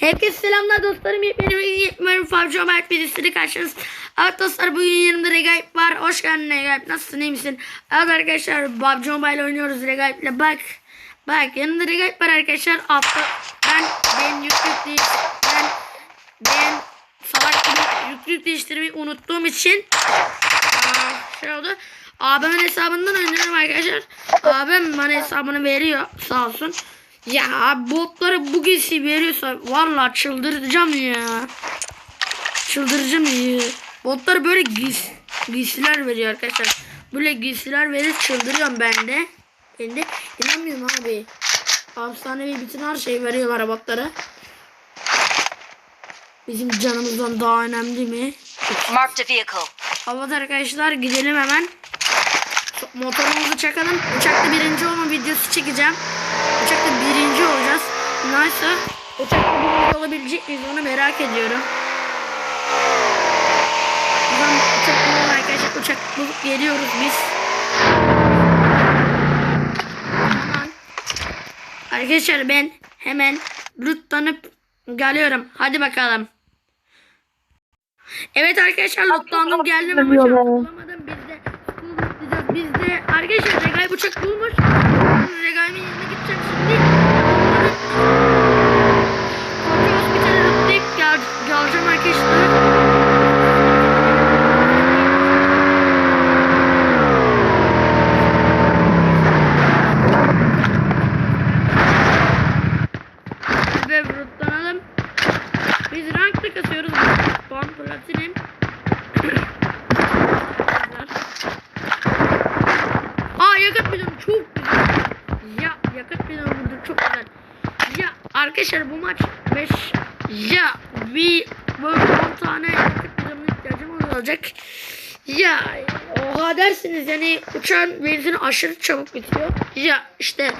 Herkese selamlar dostlarım. Benim yepyeni PUBG Mobile videosuyla karşınız. Evet dostlar bugün yanımda Regaip var. Hoş geldin Regaip. Nasılsın iyi misin? Evet arkadaşlar PUBG Mobile oynuyoruz Regaip'le. Bak. Bak yanımda Regaip var arkadaşlar. Altta ben ben yüklük değil. Ben ben salak gibi yüklük değiştirmeyi unuttuğum için Aa, şey oldu. Abimin hesabından oynuyorum arkadaşlar. Abim bana hesabını veriyor sağ olsun. Ya abi botları bu giysi veriyorsa vallahi çıldıracağım ya. Çıldıracağım ya. Botlar böyle giys giysiler veriyor arkadaşlar. Böyle giysiler verir çıldırıyorum ben de. Ben de inanmıyorum abi. Hastanevi bütün her şeyi veriyorlar botlara. Bizim canımızdan daha önemli mi? Marked a vehicle. Evet arkadaşlar gidelim hemen. Motorumuzu çakalım. Uçakta birinci olma videosu çekeceğim. Uçakta birinci olacağız. Neyse. Uçakta birinci olabilecek miyiz onu merak ediyorum. Buradan uçak bulalım arkadaşlar. Uçak bulup geliyoruz biz. Aman. Arkadaşlar ben hemen lootlanıp geliyorum. Hadi bakalım. Evet arkadaşlar lootlandım geldim ama uçak bulamadım. Biz de. Biz de arkadaşlar Regay uçak bulmuş. Regay'ın yanına gideceğim şimdi. Hospitali lootlayıp gel geleceğim arkadaşlar. Ve lootlanalım. Biz rankta kasıyoruz. Puan platinim. Aa yakıt bidonu çok güzel. Ya yakıt bidonu burada çok güzel. Ya arkadaşlar bu maç 5 ya bir böyle 10 tane yakıt bidonuna olacak. Ya oha dersiniz yani uçağın benzini aşırı çabuk bitiyor. Ya işte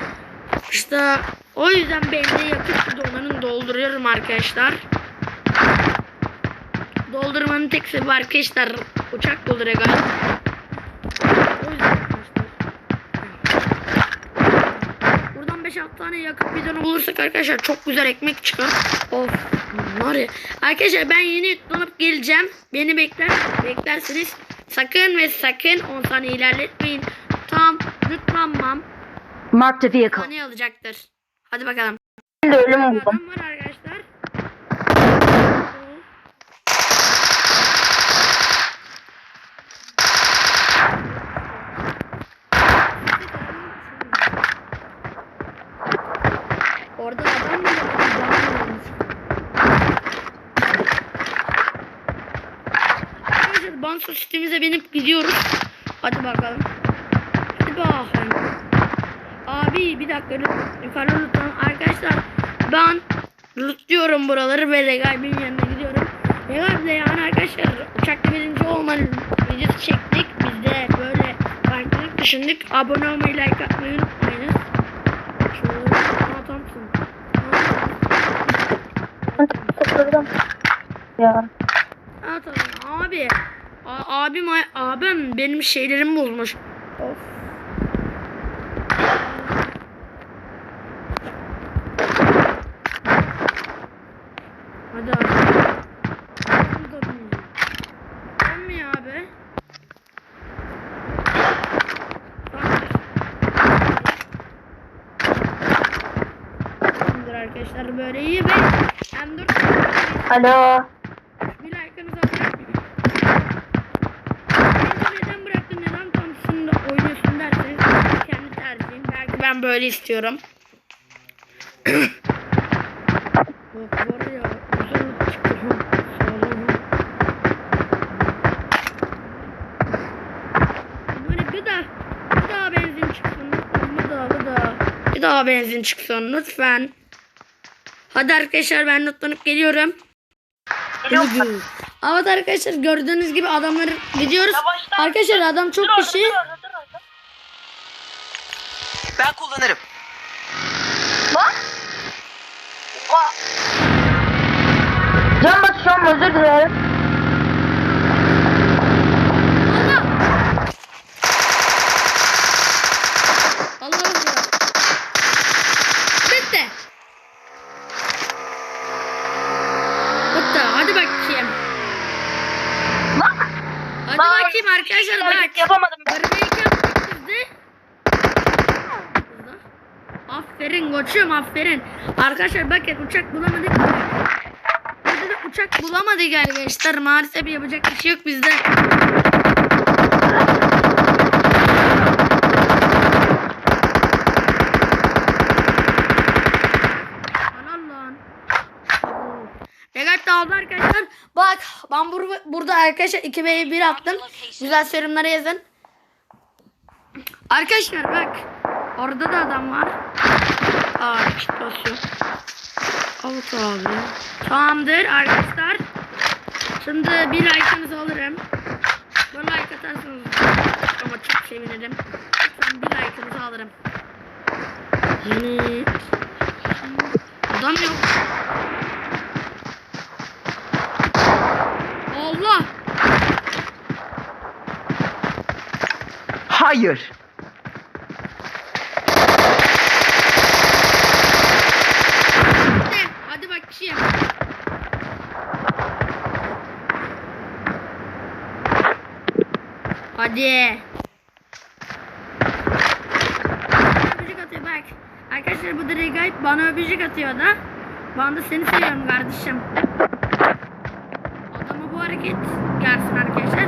işte o yüzden ben de yakıt bidonlarını dolduruyorum arkadaşlar. Doldurmanın tek sebebi arkadaşlar uçak dolduruyor galiba. O yüzden arkadaşlar. Buradan 5-6 tane yakıt bidonu bulursak arkadaşlar çok güzel ekmek çıkar. Of var ya. Arkadaşlar ben yeni yutlanıp geleceğim. Beni bekler beklersiniz. Sakın ve sakın 10 saniye ilerletmeyin. Tam yutlanmam. Marked a vehicle. Saniye alacaktır. Hadi bakalım. Ben de ölüm buldum. Var arkadaşlar. Arkadaşlar banso sistemimize binip gidiyoruz. Hadi bakalım. Hadi bakalım. Abi bir dakika lüt- yukarı lütfen. Arkadaşlar ben lootluyorum buraları ve Regal'in yanına gidiyorum. Regal'le yani arkadaşlar uçakta birinci olmanın videosu çektik. Biz de böyle farklılık düşündük. Abone olmayı, like atmayı unutmayınız. Şöyle Ya. Atalım abi. A- abim abim benim şeylerimi bozmuş. Of. Hadi abi. Sen mi abi? Tamamdır arkadaşlar böyle iyi ve M4 Alo. Ben böyle istiyorum. Bak var ya güzel çıkıyor. Sağlam. Böyle bir daha bir daha benzin çıksın. Bir daha bir daha. Bir daha benzin çıksın lütfen. Hadi arkadaşlar ben notlanıp geliyorum. Evet arkadaşlar gördüğünüz gibi adamlar gidiyoruz. Arkadaşlar adam çok kişi. Ben kullanırım. Bak. Oha. Can batışıyorum özür dilerim. Hadi bakayım arkadaşlar bak. Yapamadım. Barış Aferin koçum aferin. Arkadaşlar bakın uçak bulamadık. Burada da uçak bulamadık arkadaşlar. Maalesef yapacak bir şey yok bizde. Aldı arkadaşlar. Bak ben bur- burada arkadaşlar 2 ve 1 attım. Güzel yorumlara yazın. Arkadaşlar bak. Orada da adam var. Aa basıyor. Avut abi. Tamamdır arkadaşlar. Şimdi bir like'ınızı alırım. Bu like atarsanız ama çok sevinirim. Lütfen bir like'ınızı alırım. Yeni adam yok. Allah. Hayır. Hadi, hadi bakayım. Hadi. Öpücük atıyor bak. Arkadaşlar bu da Regaip bana öpücük atıyor da. Ben seni seviyorum kardeşim. Adama bu hareket gelsin arkadaşlar.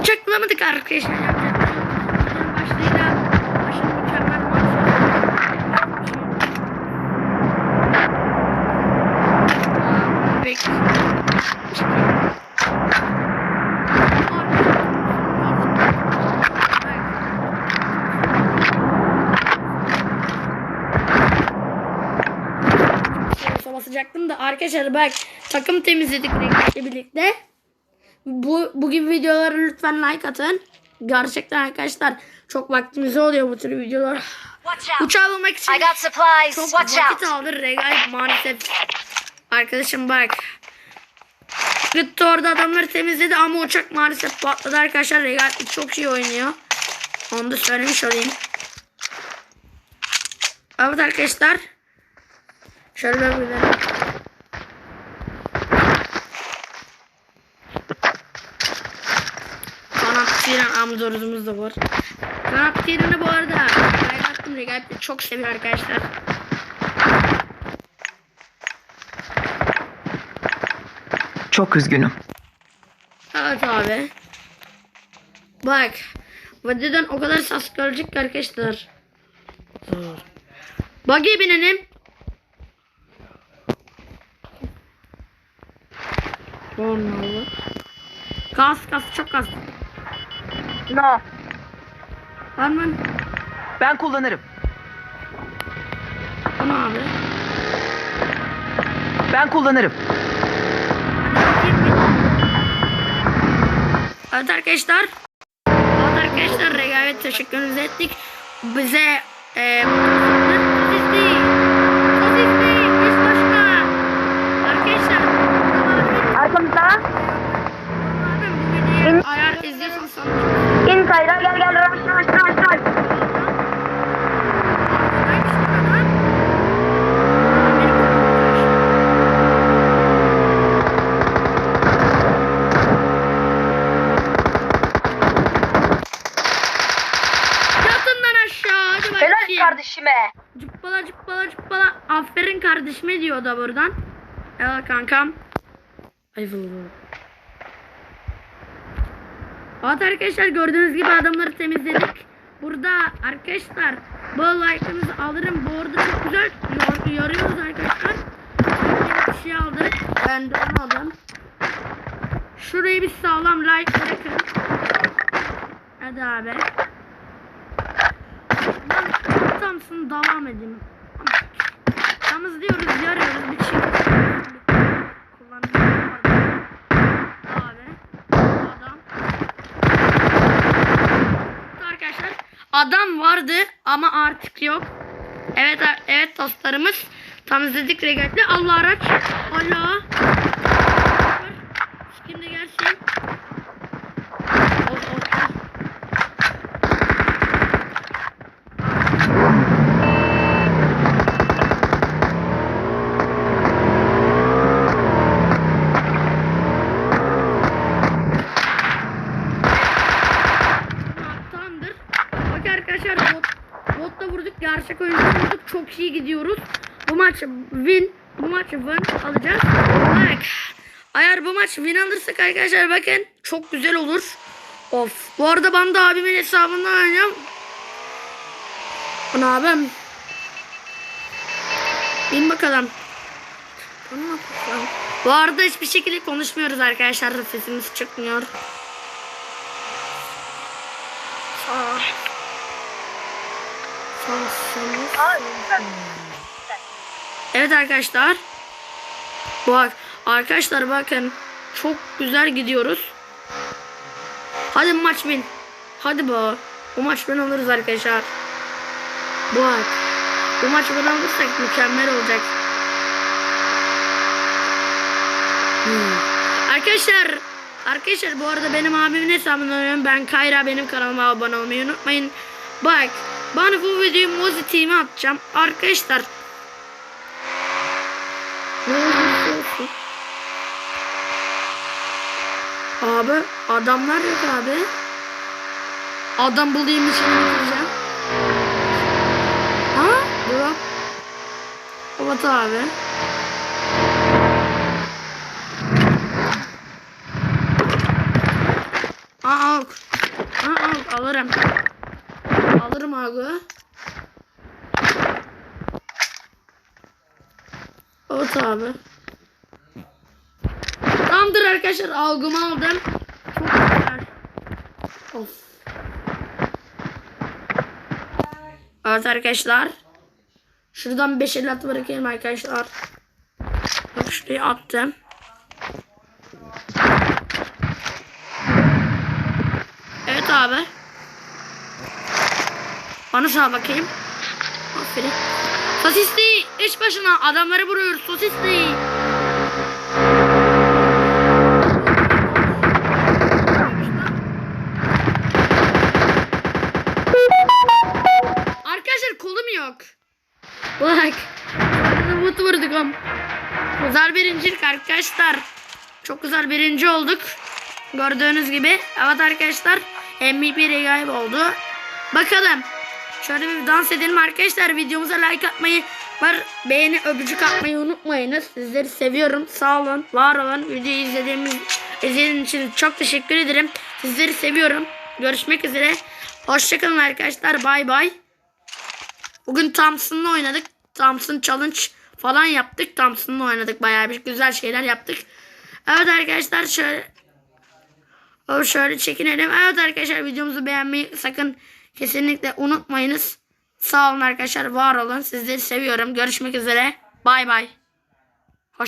Uçak bulamadık arkadaşlar. Yapacak bir şey yok. Videonun başlığıyla başını mükemmel maç Peki. basacaktım da arkadaşlar bak takım temizledik renkle birlikte. Bu, bu gibi videolara lütfen like atın. Gerçekten arkadaşlar çok vaktimiz oluyor bu tür videolar. Uçağı bulmak için çok vakit aldı Regal maalesef. Arkadaşım bak. Gitti orada adamları temizledi ama uçak maalesef patladı arkadaşlar. Regal çok iyi oynuyor. Onu da söylemiş olayım. Evet arkadaşlar. Şöyle bir Kanat tiran amzorumuz da var. Kanat tiranı bu arada. Ben attım Regal çok seviyor arkadaşlar. Çok üzgünüm. Evet abi. Bak. Vadiden o kadar sas gelecek ki arkadaşlar. Zor. Buggy binelim. Olmalı. Kas kas çok kas. No. Var mı? Ben kullanırım. Bu ne abi? Ben kullanırım. Evet arkadaşlar. Evet arkadaşlar rekabet teşekkürünüzü ettik. Bize e, sosis değil. Sosis değil. Biz başka. Arkadaşlar. Arkamızda. Abim bu videoyu ayar izliyorsan sana kayra gel gel. Hadi Helal bakayım. kardeşime. Cıppala cıppala cıppala. Aferin kardeşime diyor da buradan. Evet kankam. Ay valla. Evet arkadaşlar gördüğünüz gibi adamları temizledik. Burada arkadaşlar bu like'ınızı alırım. Bu arada çok güzel yor- yarıyoruz arkadaşlar. Bir kişi aldık. Ben de onu aldım. Şurayı bir sağlam like bırakın. Hadi abi. Ben tamsın devam edeyim. Yalnız diyoruz yarıyoruz bir şey. Kullanıyorum. Abi. Adam. Arkadaşlar adam vardı ama artık yok. Evet evet dostlarımız temizledik regatle. Allah araç. Allah. Şimdi gelsin. Oh, oh, oh. çok iyi gidiyoruz. Bu maç win. Bu maç win alacağız. Bak. Eğer bu maç win alırsak arkadaşlar bakın çok güzel olur. Of. Bu arada ben de abimin hesabından oynuyorum. Ana abim. Bin bakalım. Bu arada hiçbir şekilde konuşmuyoruz arkadaşlar. Sesimiz çıkmıyor. Sağ. Sağ. Evet arkadaşlar. Bak arkadaşlar bakın çok güzel gidiyoruz. Hadi maç bin. Hadi bu. Bu maç ben alırız arkadaşlar. Bak. Bu maç ben alırsak mükemmel olacak. Hmm. Arkadaşlar Arkadaşlar bu arada benim abimin hesabından oynuyorum. Ben Kayra benim kanalıma abone olmayı unutmayın. Bak ben bu videoyu Mozi atacağım. Arkadaşlar. Abi adamlar yok abi. Adam bulayım işini bitireceğim. Ha? Drop. Evet abi. Aa, al. Aa, al. Alırım. Alırım abi. Evet abi. Tamamdır arkadaşlar algımı aldım. Çok güzel. Of. Evet arkadaşlar. Şuradan 5 el at bırakayım arkadaşlar. Bak şuraya attım. Evet abi. Bana sağa bakayım. Aferin. Sosisli iş başına adamları vuruyor sosisli. Arkadaşlar kolum yok. Bak. Mut vurduk am. Güzel birincilik arkadaşlar. Çok güzel birinci olduk. Gördüğünüz gibi. Evet arkadaşlar. MVP regaip oldu. Bakalım. Şöyle bir dans edelim arkadaşlar. Videomuza like atmayı var. Beğeni öpücük atmayı unutmayınız. Sizleri seviyorum. Sağ olun. Var olun. Videoyu izlediğimiz izlediğiniz için çok teşekkür ederim. Sizleri seviyorum. Görüşmek üzere. Hoşçakalın arkadaşlar. Bay bay. Bugün Thompson'la oynadık. Thompson Challenge falan yaptık. Thompson'la oynadık. Bayağı bir güzel şeyler yaptık. Evet arkadaşlar şöyle şöyle çekinelim. Evet arkadaşlar videomuzu beğenmeyi sakın kesinlikle unutmayınız. Sağ olun arkadaşlar. Var olun. Sizleri seviyorum. Görüşmek üzere. Bay bay.